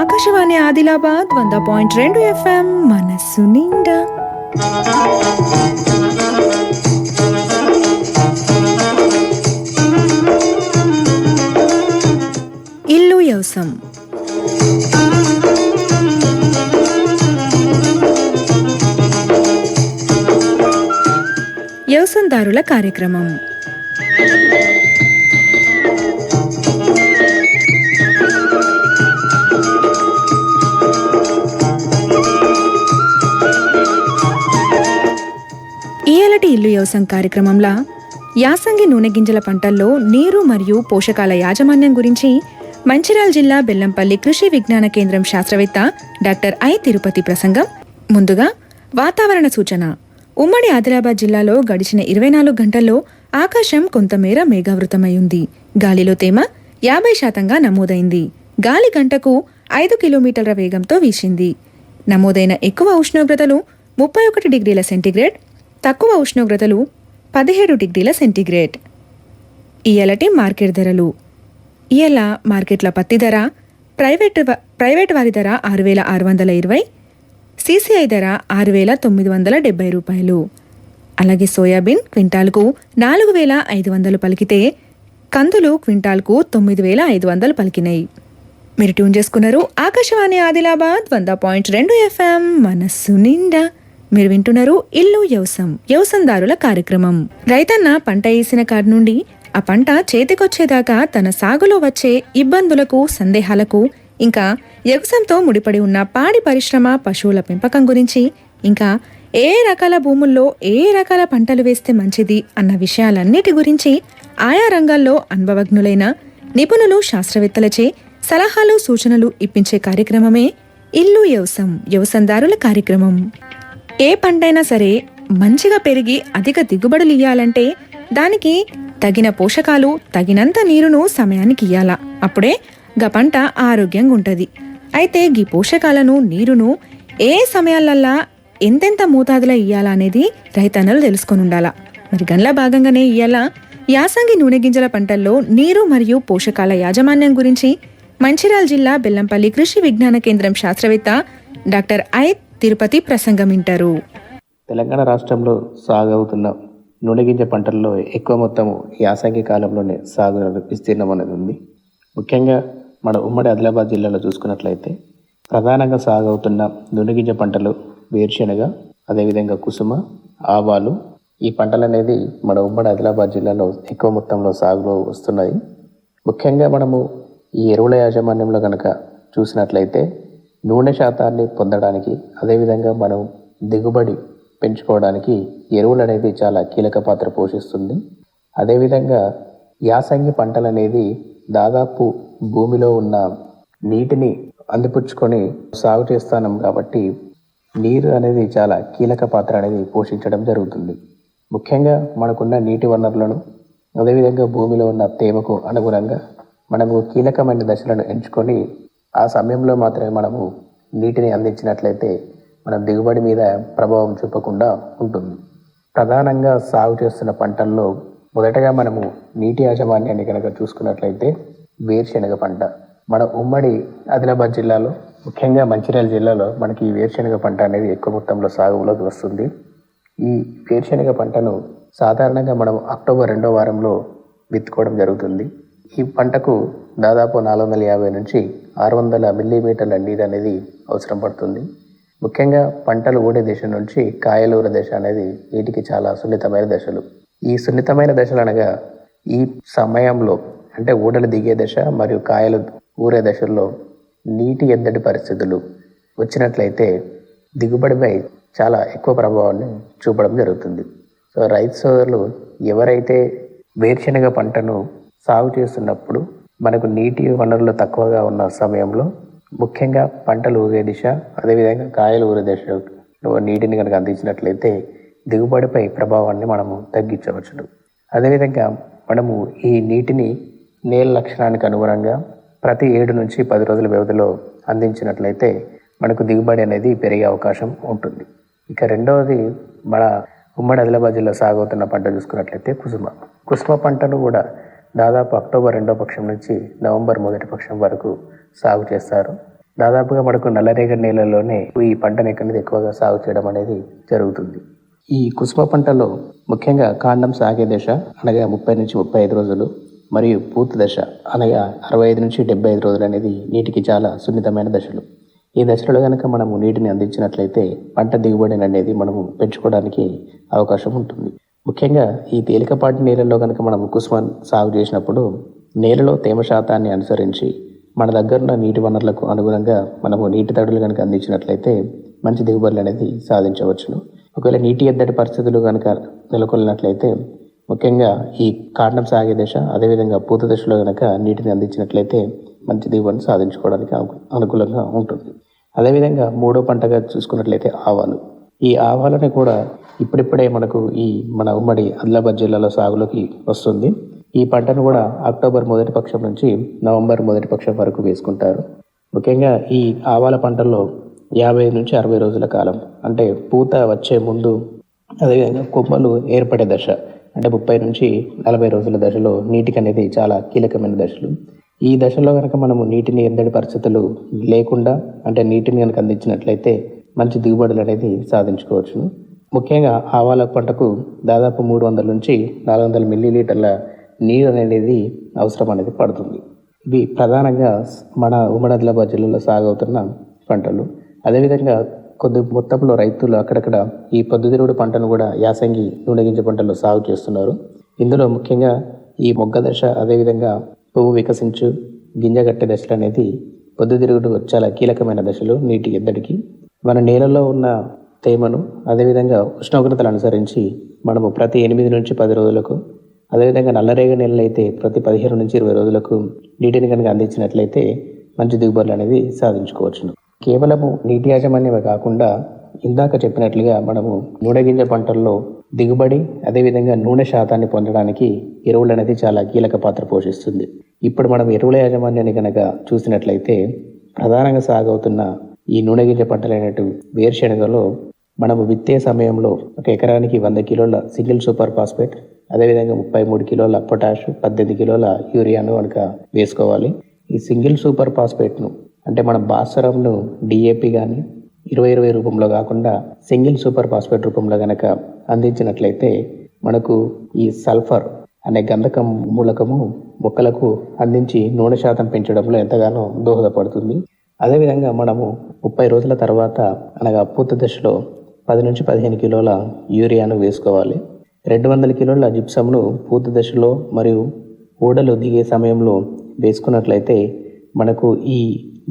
ఆకాశవాణి ఆదిలాబాద్ వంద పాయింట్ రెండు ఎఫ్ఎం మనస్సు నిండా. ఇల్లు యవసం. వ్యవసందారుల కార్యక్రమం. ఇల్లు వ్యవసాయం కార్యక్రమంలో యాసంగి నూనె గింజల పంటల్లో నీరు మరియు పోషకాల యాజమాన్యం గురించి మంచిర్యాల జిల్లా బెల్లంపల్లి కృషి విజ్ఞాన కేంద్రం శాస్త్రవేత్త డాక్టర్ ఐ తిరుపతి ప్రసంగం. ముందుగా వాతావరణ సూచన. ఉమ్మడి ఆదిలాబాద్ జిల్లాలో గడిచిన ఇరవై నాలుగు గంటల్లో ఆకాశం కొంతమేర మేఘావృతమై ఉంది గాలిలో తేమ యాభై శాతంగా నమోదైంది. గాలి గంటకు ఐదు కిలోమీటర్ల వేగంతో వీసింది. నమోదైన ఎక్కువ ఉష్ణోగ్రతలు ముప్పై ఒకటి డిగ్రీల సెంటీగ్రేడ్ తక్కువ ఉష్ణోగ్రతలు పదిహేడు డిగ్రీల సెంటీగ్రేడ్. ఇయలటి మార్కెట్ ధరలు. ఇయల మార్కెట్ల పత్తి ధర ప్రైవేట్ వ- ప్రైవేట్ వారి ధర ఆరు వేల ఆరు వందల ఇరవై సీసీఐ ధర ఆరు వేల తొమ్మిది వందల డెబ్బై రూపాయలు. అలాగే సోయాబీన్ క్వింటాల్కు నాలుగు వేల ఐదు వందలు పలికితే కందులు క్వింటాల్కు తొమ్మిది వేల ఐదు వందలు పలికినాయి. మీరు ట్యూన్ చేసుకున్నారు ఆకాశవాణి ఆదిలాబాద్ వంద పాయింట్ రెండు ఎఫ్ఎం మనస్సు నిండా. మీరు వింటున్నారు ఇల్లు యవసం వ్యవసందారుల కార్యక్రమం. రైతన్న పంట వేసిన కాడి నుండి ఆ పంట చేతికొచ్చేదాకా తన సాగులో వచ్చే ఇబ్బందులకు సందేహాలకు ఇంకా యవసంతో ముడిపడి ఉన్న పాడి పరిశ్రమ పశువుల పెంపకం గురించి ఇంకా ఏ రకాల భూముల్లో ఏ రకాల పంటలు వేస్తే మంచిది అన్న విషయాలన్నిటి గురించి ఆయా రంగాల్లో అనుభవజ్ఞులైన నిపుణులు శాస్త్రవేత్తలచే సలహాలు సూచనలు ఇప్పించే కార్యక్రమమే ఇల్లు యవసం యవసందారుల కార్యక్రమం. ఏ పంటైనా సరే మంచిగా పెరిగి అధిక దిగుబడులు ఇయ్యాలంటే దానికి తగిన పోషకాలు తగినంత నీరును సమయానికి ఇయ్యాలా. అప్పుడే గా పంట ఆరోగ్యంగా ఉంటుంది. అయితే గీ పోషకాలను నీరును ఏ సమయాలల్లా ఎంతెంత మోతాదులో ఇయ్యాలా అనేది రైతన్నలు తెలుసుకొని ఉండాలా. మరి గన్ల భాగంగానే ఇయ్యాల. యాసంగి నూనె గింజల పంటల్లో నీరు మరియు పోషకాల యాజమాన్యం గురించి మంచిర్యాల జిల్లా బెల్లంపల్లి కృషి విజ్ఞాన కేంద్రం శాస్త్రవేత్త డాక్టర్ ఐ తిరుపతి ప్రసంగం వింటారు. తెలంగాణ రాష్ట్రంలో సాగవుతున్న నూనెగింజ పంటల్లో ఎక్కువ మొత్తము యాసంగి కాలంలోనే సాగు విస్తీర్ణం అనేది ఉంది. ముఖ్యంగా మన ఉమ్మడి ఆదిలాబాద్ జిల్లాలో చూసుకున్నట్లయితే ప్రధానంగా సాగవుతున్న నూనెగింజ పంటలు వేరుశెనగ అదేవిధంగా కుసుమ ఆవాలు ఈ పంటలు అనేది మన ఉమ్మడి ఆదిలాబాద్ జిల్లాలో ఎక్కువ మొత్తంలో సాగులో వస్తున్నాయి. ముఖ్యంగా మనము ఈ ఎరువుల యాజమాన్యంలో కనుక చూసినట్లయితే నూనె శాతాన్ని పొందడానికి అదేవిధంగా మనం దిగుబడి పెంచుకోవడానికి ఎరువులు అనేది చాలా కీలక పాత్ర పోషిస్తుంది. అదేవిధంగా యాసంగి పంటలు అనేది దాదాపు భూమిలో ఉన్న నీటిని అందిపుచ్చుకొని సాగు చేస్తాం కాబట్టి నీరు అనేది చాలా కీలక పాత్ర అనేది పోషించడం జరుగుతుంది. ముఖ్యంగా మనకున్న నీటి వనరులను అదేవిధంగా భూమిలో ఉన్న తేమకు అనుగుణంగా మనము కీలకమైన దశలను ఎంచుకొని ఆ సమయంలో మాత్రమే మనము నీటిని అందించినట్లయితే మన దిగుబడి మీద ప్రభావం చూపకుండా ఉంటుంది. ప్రధానంగా సాగు చేస్తున్న పంటల్లో మొదటగా మనము నీటి యాజమాన్యాన్ని కనుక చూసుకున్నట్లయితే వేరుశెనగ పంట. మన ఉమ్మడి ఆదిలాబాద్ జిల్లాలో ముఖ్యంగా మంచిర్యాల జిల్లాలో మనకి ఈ వేరుశెనగ పంట అనేది ఎక్కువ మొత్తంలో సాగులోకి వస్తుంది. ఈ వేరుశెనగ పంటను సాధారణంగా మనం అక్టోబర్ రెండో వారంలో విత్తుకోవడం జరుగుతుంది. ఈ పంటకు దాదాపు నాలుగు వందల యాభై నుంచి ఆరు వందల మిల్లీమీటర్ల నీరు అనేది అవసరం పడుతుంది. ముఖ్యంగా పంటలు ఊడే దశ నుంచి కాయలు ఊరే దశ అనేది వీటికి చాలా సున్నితమైన దశలు. ఈ సున్నితమైన దశలు అనగా ఈ సమయంలో అంటే ఊడలు దిగే దశ మరియు కాయలు ఊరే దశల్లో నీటి ఎద్దడి పరిస్థితులు వచ్చినట్లయితే దిగుబడిపై చాలా ఎక్కువ ప్రభావాన్ని చూపడం జరుగుతుంది. సో రైతు సోదరులు ఎవరైతే వేరుశెనగ పంటను సాగు చేస్తున్నప్పుడు మనకు నీటి వనరులు తక్కువగా ఉన్న సమయంలో ముఖ్యంగా పంటలు ఊగే దిశ అదేవిధంగా కాయలు ఊరే దిశ నీటిని కనుక అందించినట్లయితే దిగుబడిపై ప్రభావాన్ని మనము తగ్గించవచ్చును. అదేవిధంగా మనము ఈ నీటిని నేల లక్షణానికి అనుగుణంగా ప్రతి ఏడు నుంచి పది రోజుల వ్యవధిలో అందించినట్లయితే మనకు దిగుబడి అనేది పెరిగే అవకాశం ఉంటుంది. ఇక రెండవది మన ఉమ్మడి ఆదిలాబాద్ జిల్లా సాగవుతున్న పంట చూసుకున్నట్లయితే కుసుమ. కుసుమ పంటను కూడా దాదాపు అక్టోబర్ రెండో పక్షం నుంచి నవంబర్ మొదటి పక్షం వరకు సాగు చేస్తారు. దాదాపుగా మనకు నల్లరేగడి నేలల్లోనే ఈ పంటను అనేది ఎక్కువగా సాగు చేయడం అనేది జరుగుతుంది. ఈ కుసుమ పంటలో ముఖ్యంగా కాండం సాగే దశ అనగా ముప్పై నుంచి ముప్పై ఐదు రోజులు మరియు పూత దశ అనగా అరవై ఐదు నుంచి డెబ్బై ఐదు రోజులు అనేది నీటికి చాలా సున్నితమైన దశలు. ఈ దశలో కనుక మనము నీటిని అందించినట్లయితే పంట దిగుబడిని అనేది మనము పెంచుకోవడానికి అవకాశం ఉంటుంది. ముఖ్యంగా ఈ తేలికపాటి నేలల్లో కనుక మనం కుసుమ సాగు చేసినప్పుడు నేలలో తేమ శాతాన్ని అనుసరించి మన దగ్గర ఉన్న నీటి వనరులకు అనుగుణంగా మనము నీటి తడులు కనుక అందించినట్లయితే మంచి దిగుబడులు అనేది సాధించవచ్చును. ఒకవేళ నీటి ఎద్దడి పరిస్థితులు కనుక నెలకొల్లినట్లయితే ముఖ్యంగా ఈ కాండం సాగే దశ అదేవిధంగా పూత దశలో కనుక నీటిని అందించినట్లయితే మంచి దిగుబడిని సాధించుకోవడానికి అనుకూలంగా ఉంటుంది. అదేవిధంగా మూడో పంటగా చూసుకున్నట్లయితే ఆవాలు. ఈ ఆవాలని కూడా ఇప్పుడిప్పుడే మనకు ఈ మన ఉమ్మడి ఆదిలాబాద్ జిల్లాలో సాగులోకి వస్తుంది. ఈ పంటను కూడా అక్టోబర్ మొదటి పక్షం నుంచి నవంబర్ మొదటి పక్షం వరకు వేసుకుంటారు. ముఖ్యంగా ఈ ఆవాల పంటల్లో యాభై నుంచి అరవై రోజుల కాలం అంటే పూత వచ్చే ముందు అదేవిధంగా కొమ్మలు ఏర్పడే దశ అంటే ముప్పై నుంచి నలభై రోజుల దశలో నీటికి అనేది చాలా కీలకమైన దశలు. ఈ దశలో కనుక మనము నీటిని ఎందడి పరిస్థితులు లేకుండా అంటే నీటిని కనుక అందించినట్లయితే మంచి దిగుబడులు అనేది సాధించుకోవచ్చును. ముఖ్యంగా ఆవాల పంటకు దాదాపు మూడు వందల నుంచి నాలుగు వందల మిల్లీ లీటర్ల నీరు అనేది అవసరం అనేది పడుతుంది. ఇవి ప్రధానంగా మన ఉమ్మడి ఆదిలాబాద్ జిల్లాలో సాగవుతున్న పంటలు. అదేవిధంగా కొద్ది మొత్తంలో రైతులు అక్కడక్కడ ఈ పొద్దుతిరుగుడు పంటను కూడా యాసంగి నూనె గింజ పంటలు సాగు చేస్తున్నారు. ఇందులో ముఖ్యంగా ఈ మొగ్గ దశ అదేవిధంగా పువ్వు వికసించు గింజ దశలు అనేది పొద్దుతిరుగుడు చాలా కీలకమైన దశలు. నీటి ఎద్దడికి మన నేలలో ఉన్న తేమను అదేవిధంగా ఉష్ణోగ్రతలు అనుసరించి మనము ప్రతి ఎనిమిది నుంచి పది రోజులకు అదేవిధంగా నల్లరేగ నెలలు అయితే ప్రతి పదిహేను నుంచి ఇరవై రోజులకు నీటిని కనుక అందించినట్లయితే మంచి దిగుబడులు అనేది సాధించుకోవచ్చును. కేవలము నీటి యాజమాన్యమే కాకుండా ఇందాక చెప్పినట్లుగా మనము నూనె గింజ పంటల్లో దిగుబడి అదేవిధంగా నూనె శాతాన్ని పొందడానికి ఎరువులు అనేది చాలా కీలక పాత్ర పోషిస్తుంది. ఇప్పుడు మనం ఎరువుల యాజమాన్యాన్ని కనుక చూసినట్లయితే ప్రధానంగా సాగవుతున్న ఈ నూనె గింజ పంటలైనటు వేరుశెనగలో మనము విత్తే సమయంలో ఒక ఎకరానికి వంద కిలోల సింగిల్ సూపర్ ఫాస్ఫేట్ అదేవిధంగా ముప్పై మూడు కిలోల పొటాష్ పద్దెనిమిది కిలోల యూరియాను కనుక వేసుకోవాలి. ఈ సింగిల్ సూపర్ ఫాస్ఫేట్ను అంటే మన భాస్వరంను డిఏపి కానీ ఇరవై ఇరవై రూపంలో కాకుండా సింగిల్ సూపర్ ఫాస్ఫేట్ రూపంలో కనుక అందించినట్లయితే మనకు ఈ సల్ఫర్ అనే గంధకం మూలకము మొక్కలకు అందించి నూనె శాతం పెంచడంలో ఎంతగానో దోహదపడుతుంది. అదేవిధంగా మనము ముప్పై రోజుల తర్వాత అనగా పూత దశలో పది నుంచి పదిహేను కిలోల యూరియాను వేసుకోవాలి. రెండు వందల కిలోల జిప్సమ్ను పూత దశలో మరియు ఊడలు దిగే సమయంలో వేసుకున్నట్లయితే మనకు ఈ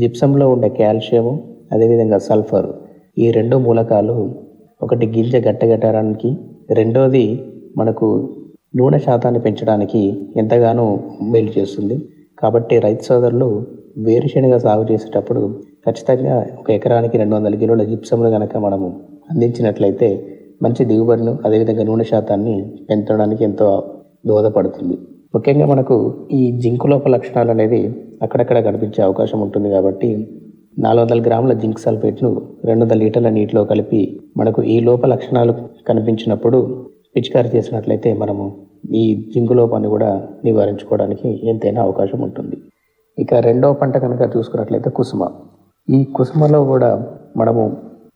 జిప్సంలో ఉండే కాల్షియము అదేవిధంగా సల్ఫర్ ఈ రెండు మూలకాలు ఒకటి గింజ గట్టగట్టడానికి రెండోది మనకు నూనె శాతాన్ని పెంచడానికి ఎంతగానో మేలు చేస్తుంది. కాబట్టి రైతు సోదరులు వేరుశెనగ సాగు చేసేటప్పుడు ఖచ్చితంగా ఒక ఎకరానికి రెండు వందల కిలోల జిప్సమ్ను కనుక మనము అందించినట్లయితే మంచి దిగుబడిను అదేవిధంగా నూనె శాతాన్ని పెంచడానికి ఎంతో దోహదపడుతుంది. ముఖ్యంగా మనకు ఈ జింకు లోప లక్షణాలు అనేది అక్కడక్కడ కనిపించే అవకాశం ఉంటుంది కాబట్టి నాలుగు వందల గ్రాముల జింక్ సల్ఫేట్ను రెండు వందల లీటర్ల నీటిలో కలిపి మనకు ఈ లోప లక్షణాలు కనిపించినప్పుడు పిచికారి చేసినట్లయితే మనము ఈ జింకు లోపాన్ని కూడా నివారించుకోవడానికి ఎంతైనా అవకాశం ఉంటుంది. ఇక రెండవ పంట కనుక చూసుకున్నట్లయితే కుసుమ. ఈ కుసుమలో కూడా మనము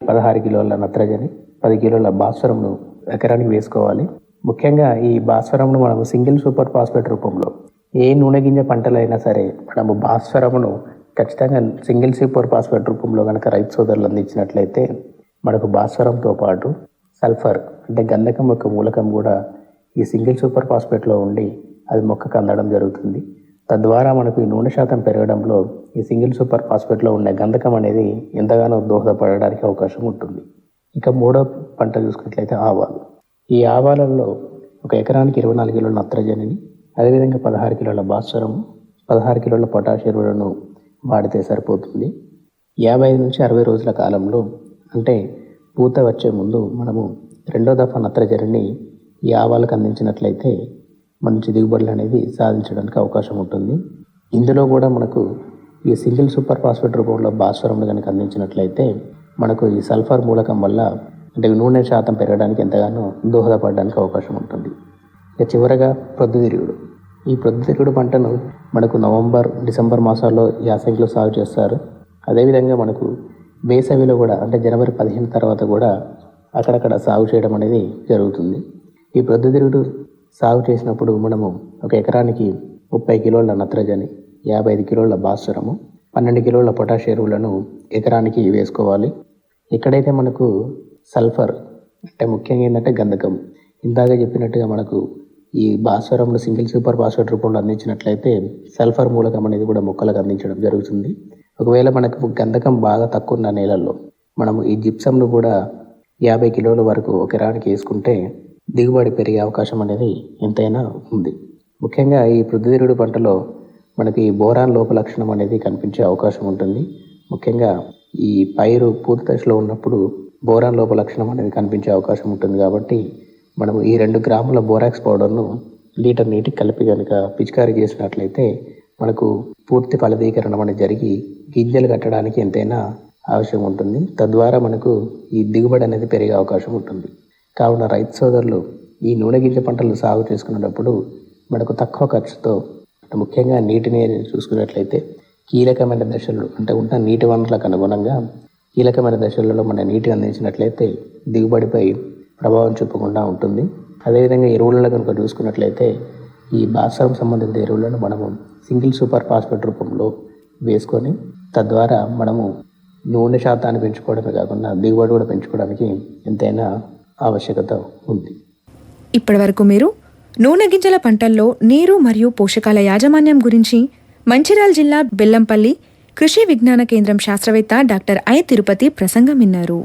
పదహారు కిలోల నత్రజని పది కిలోల భాస్వరంను ఎకరానికి వేసుకోవాలి. ముఖ్యంగా ఈ భాస్వరంను మనము సింగిల్ సూపర్ ఫాస్ఫేట్ రూపంలో ఏ నూనె గింజ పంటలైనా సరే మనము భాస్వరమును ఖచ్చితంగా సింగిల్ సూపర్ ఫాస్ఫేట్ రూపంలో కనుక రైతు సోదరులు అందించినట్లయితే మనకు భాస్వరంతో పాటు సల్ఫర్ అంటే గంధకం యొక్క మూలకం కూడా ఈ సింగిల్ సూపర్ ఫాస్ఫేట్లో ఉండి అది మొక్కకు అందడం జరుగుతుంది. తద్వారా మనకు ఈ నూనె శాతం పెరగడంలో ఈ సింగిల్ సూపర్ ఫాస్ఫేట్లో ఉండే గంధకం అనేది ఎంతగానో దోహదపడడానికి అవకాశం ఉంటుంది. ఇక మూడో పంట చూసుకున్నట్లయితే ఆవాలు. ఈ ఆవాలలో ఒక ఎకరానికి ఇరవై నాలుగు కిలోల నత్రజనిని అదేవిధంగా పదహారు కిలోల భాస్వరము పదహారు కిలోల పొటాష్ ఎరువులను వాడితే సరిపోతుంది. యాభై ఐదు నుంచి అరవై రోజుల కాలంలో అంటే పూత వచ్చే ముందు మనము రెండో దఫా నత్రజనిని ఈ ఆవాలకు అందించినట్లయితే మంచి దిగుబడులు అనేది సాధించడానికి అవకాశం ఉంటుంది. ఇందులో కూడా మనకు ఈ సింగిల్ సూపర్ ఫాస్ఫేట్ రూపంలో భాస్వరంను కనుక అందించినట్లయితే మనకు ఈ సల్ఫర్ మూలకం వల్ల అంటే నూనె శాతం పెరగడానికి ఎంతగానో దోహదపడడానికి అవకాశం ఉంటుంది. ఇక చివరగా ప్రొద్దుతిరుగుడు. ఈ ప్రొద్దుతిరుగుడు పంటను మనకు నవంబర్ డిసెంబర్ మాసాల్లో యాసంగిలో సాగు చేస్తారు. అదేవిధంగా మనకు వేసవిలో కూడా అంటే జనవరి పదిహేను తర్వాత కూడా అక్కడక్కడ సాగు చేయడం అనేది జరుగుతుంది. ఈ ప్రొద్దుతిరుగుడు సాగు చేసినప్పుడు మనము ఒక ఎకరానికి ముప్పై కిలోల నత్రజని యాభై ఐదు కిలోల భాస్వరము పన్నెండు కిలోల పొటాష్ ఎరువులను ఎకరానికి వేసుకోవాలి. ఎక్కడైతే మనకు సల్ఫర్ అంటే ముఖ్యంగా ఏంటంటే గంధకం ఇందాక చెప్పినట్టుగా మనకు ఈ భాస్వరంను సింగిల్ సూపర్ భాస్వర్ రూపంలో అందించినట్లయితే సల్ఫర్ మూలకం అనేది కూడా మొక్కలకు అందించడం జరుగుతుంది. ఒకవేళ మనకు గంధకం బాగా తక్కువ ఉన్న నేలల్లో మనము ఈ జిప్సంను కూడా యాభై కిలోల వరకు ఒక ఎకరానికి వేసుకుంటే దిగుబడి పెరిగే అవకాశం అనేది ఎంతైనా ఉంది. ముఖ్యంగా ఈ పృథ్వీరుడు పంటలో మనకి బోరాన్ లోప లక్షణం అనేది కనిపించే అవకాశం ఉంటుంది. ముఖ్యంగా ఈ పైరు పూర్తి దశలో ఉన్నప్పుడు బోరాన్ లోప లక్షణం అనేది కనిపించే అవకాశం ఉంటుంది కాబట్టి మనము ఈ రెండు గ్రాముల బోరాక్స్ పౌడర్ను లీటర్ నీటికి కలిపి కనుక పిచికారీ చేసినట్లయితే మనకు పూర్తి ఫలదీకరణం అనేది జరిగి గింజలు కట్టడానికి ఎంతైనా అవసరం ఉంటుంది. తద్వారా మనకు ఈ దిగుబడి అనేది పెరిగే అవకాశం ఉంటుంది. కావున రైతు సోదరులు ఈ నూనె గింజ పంటలు సాగు చేసుకునేటప్పుడు మనకు తక్కువ ఖర్చుతో ముఖ్యంగా నీటిని చూసుకున్నట్లయితే కీలకమైన దశలు అంటే ఉన్న నీటి వనరులకు అనుగుణంగా కీలకమైన దశలలో మన నీటిని అందించినట్లయితే దిగుబడిపై ప్రభావం చూపకుండా ఉంటుంది. అదేవిధంగా ఎరువులలో కనుక చూసుకున్నట్లయితే ఈ భాస్వరం సంబంధిత ఎరువులను మనము సింగిల్ సూపర్ ఫాస్ఫేట్ రూపంలో వేసుకొని తద్వారా మనము నూనె శాతాన్ని పెంచుకోవడమే కాకుండా దిగుబడి కూడా పెంచుకోవడానికి ఎంతైనా ఆవశ్యకత ఉంది ఇప్పటివరకు మీరు నూనె గింజల పంటల్లో నీరు మరియు పోషకాల యాజమాన్యం గురించి మంచిర్యాల జిల్లా బెల్లంపల్లి కృషి విజ్ఞాన కేంద్రం శాస్త్రవేత్త డాక్టర్ ఐ తిరుపతి ప్రసంగం విన్నారు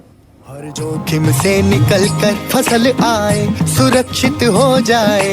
हर जोखिम से निकल कर फसल आए सुरक्षित हो जाए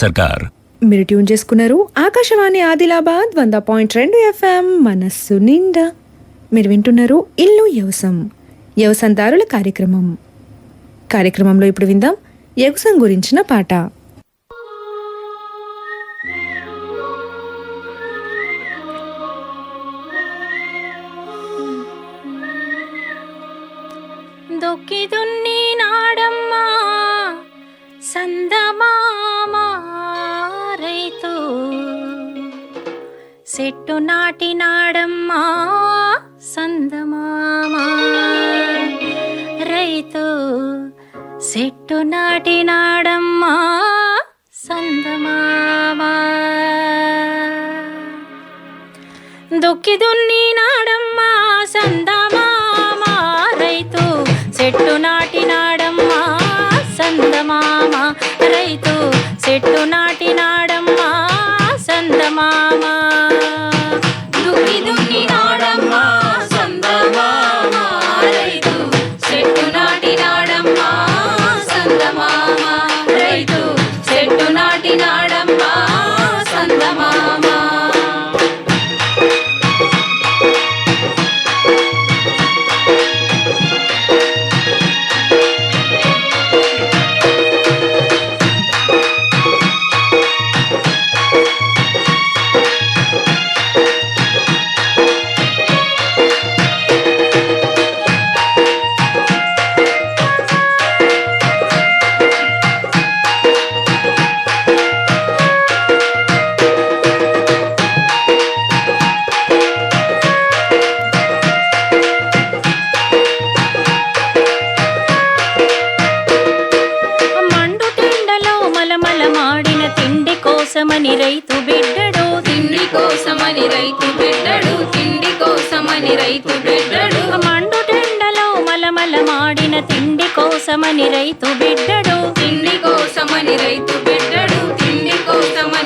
సర్కార్. మీరు ట్యూన్ చేసుకున్నారు ఆకాశవాణి ఆదిలాబాద్ వంద పాయింట్ రెండు ఎఫ్ఎం మనస్సు నిండా. మీరు వింటున్నారు ఇల్లు యవసం యవసందారుల కార్యక్రమం. కార్యక్రమంలో ఇప్పుడు విందాం యవసం గురించిన పాట. చెట్టు నాటినాడమ్మా సందమామా. రైతు చెట్టు నాటినాడమ్మా సందమామా. దుక్కి దున్ని నాడమ్మా సందమామా. రైతు చెట్టు నాటినాడమ్మా సందమామ. రైతు చెట్టు నాటినాడమ్మా సందమామా. చెట్టు నాటినాడమ్మా సందమామ రైతు. చెట్టు నా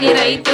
vir aí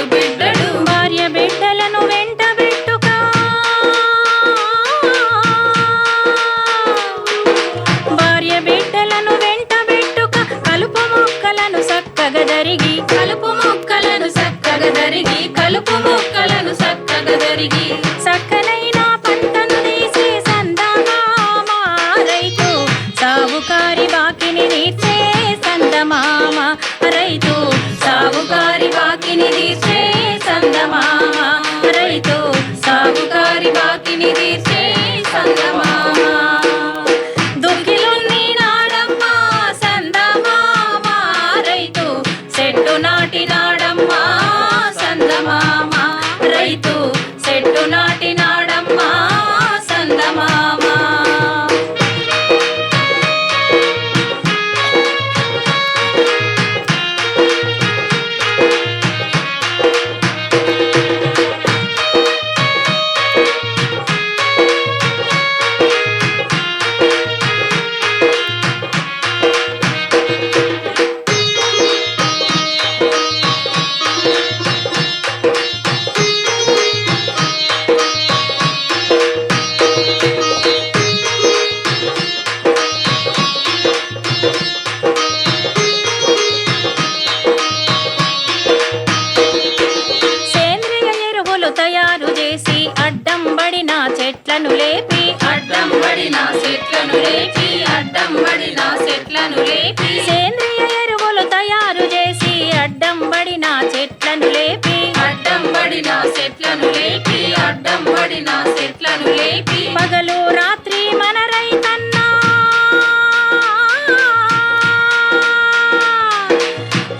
చెట్లను లేపి అడ్డం పడిన చెట్లను లేపి. పగలు రాత్రి మన రైతన్నా.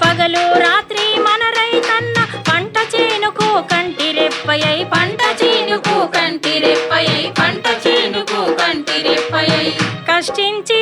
పగలు రాత్రి మన రైతన్న. పంట చేనుకు కంటి రెప్పయ్యై పంట చేనుకు కంటి రెప్పయ్యై పంట చేనుకు కంటి రెప్పయ్యై కష్టించి